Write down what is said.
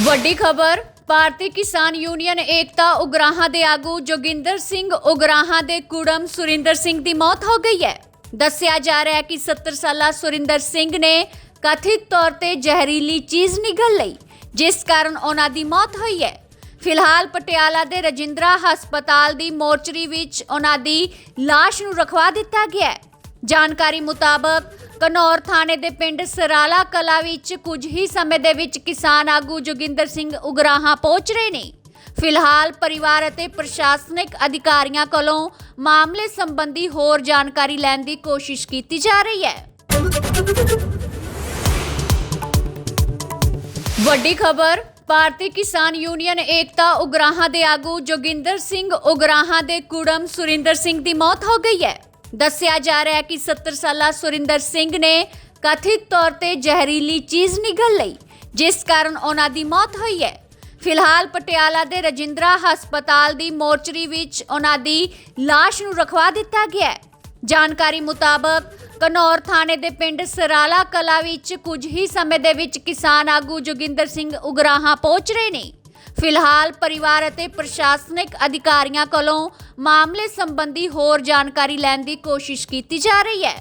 ਵੱਡੀ ਖਬਰ, ਭਾਰਤੀ ਕਿਸਾਨ ਯੂਨੀਅਨ ਏਕਤਾ ਉਗਰਾਹਾਂ ਦੇ ਆਗੂ ਜੋਗਿੰਦਰ ਸਿੰਘ ਉਗਰਾਹਾਂ ਦੇ ਕੁੜਮ ਸੁਰਿੰਦਰ ਸਿੰਘ ਦੀ ਮੌਤ ਹੋ ਗਈ ਹੈ। ਦੱਸਿਆ ਜਾ ਰਿਹਾ ਹੈ ਕਿ 70 ਸਾਲਾ ਸੁਰਿੰਦਰ ਸਿੰਘ ਨੇ ਕਥਿਤ ਤੌਰ ਤੇ ਜ਼ਹਿਰੀਲੀ ਚੀਜ਼ ਨਿਗਲ ਲਈ, ਜਿਸ ਕਾਰਨ ਉਹਨਾਂ ਦੀ ਮੌਤ ਹੋਈ ਹੈ। ਫਿਲਹਾਲ ਪਟਿਆਲਾ ਦੇ ਰਜਿੰਦਰਾ ਹਸਪਤਾਲ ਦੀ ਮੋਰਚਰੀ ਵਿੱਚ ਉਹਨਾਂ ਦੀ ਲਾਸ਼ ਨੂੰ ਰਖਵਾ ਦਿੱਤਾ ਗਿਆ ਹੈ। ਜਾਣਕਾਰੀ ਮੁਤਾਬਕ ਕਨੌਰ ਥਾਣੇ ਦੇ ਪਿੰਡ ਸਰਾਲਾ ਕਲਾ ਵਿੱਚ ਕੁਝ ਹੀ ਸਮੇਂ ਦੇ ਵਿੱਚ ਕਿਸਾਨ ਆਗੂ ਜੋਗਿੰਦਰ ਸਿੰਘ ਉਗਰਾਹਾਂ ਪਹੁੰਚ ਰਹੇ ਨੇ। ਫਿਲਹਾਲ ਪਰਿਵਾਰ ਅਤੇ ਪ੍ਰਸ਼ਾਸਨਿਕ ਅਧਿਕਾਰੀਆਂ ਕੋਲੋਂ ਮਾਮਲੇ ਸੰਬੰਧੀ ਹੋਰ ਜਾਣਕਾਰੀ ਲੈਣ ਦੀ ਕੋਸ਼ਿਸ਼ ਕੀਤੀ ਜਾ ਰਹੀ ਹੈ। ਵੱਡੀ ਖਬਰ, ਭਾਰਤੀ ਕਿਸਾਨ ਯੂਨੀਅਨ ਏਕਤਾ ਉਗਰਾਹਾਂ ਦੇ ਆਗੂ ਜੋਗਿੰਦਰ ਸਿੰਘ ਉਗਰਾਹਾਂ ਦੇ ਕੁੜਮ ਸੁਰਿੰਦਰ ਸਿੰਘ ਦੀ ਮੌਤ ਹੋ ਗਈ ਹੈ। ਦੱਸਿਆ ਜਾ ਰਿਹਾ ਹੈ ਕਿ 70 ਸਾਲਾ ਸੁਰਿੰਦਰ ਸਿੰਘ ਨੇ ਕਥਿਤ ਤੌਰ ਤੇ ਜ਼ਹਿਰੀਲੀ ਚੀਜ਼ ਨਿਗਲ ਲਈ, ਜਿਸ ਕਾਰਨ ਉਹਨਾਂ ਦੀ ਮੌਤ ਹੋਈ ਹੈ। ਫਿਲਹਾਲ ਪਟਿਆਲਾ ਦੇ ਰਜਿੰਦਰਾ ਹਸਪਤਾਲ ਦੀ ਮੋਰਚਰੀ ਵਿੱਚ ਉਹਨਾਂ ਦੀ ਲਾਸ਼ ਨੂੰ ਰਖਵਾ ਦਿੱਤਾ ਗਿਆ ਹੈ। ਜਾਣਕਾਰੀ ਮੁਤਾਬਕ, ਕਨੌਰ ਥਾਣੇ ਦੇ ਪਿੰਡ ਸਰਾਲਾ ਕਲਾ ਵਿੱਚ ਕੁਝ ਹੀ ਸਮੇਂ ਦੇ ਵਿੱਚ ਕਿਸਾਨ ਆਗੂ ਜੋਗਿੰਦਰ ਸਿੰਘ ਉਗਰਾਹਾਂ ਪਹੁੰਚ ਰਹੇ ਨੇ। ਫਿਲਹਾਲ ਪਰਿਵਾਰ ਅਤੇ ਪ੍ਰਸ਼ਾਸਨਿਕ ਅਧਿਕਾਰੀਆਂ ਕੋਲੋਂ ਮਾਮਲੇ ਸੰਬੰਧੀ ਹੋਰ ਜਾਣਕਾਰੀ ਲੈਣ ਦੀ ਕੋਸ਼ਿਸ਼ ਕੀਤੀ ਜਾ ਰਹੀ ਹੈ।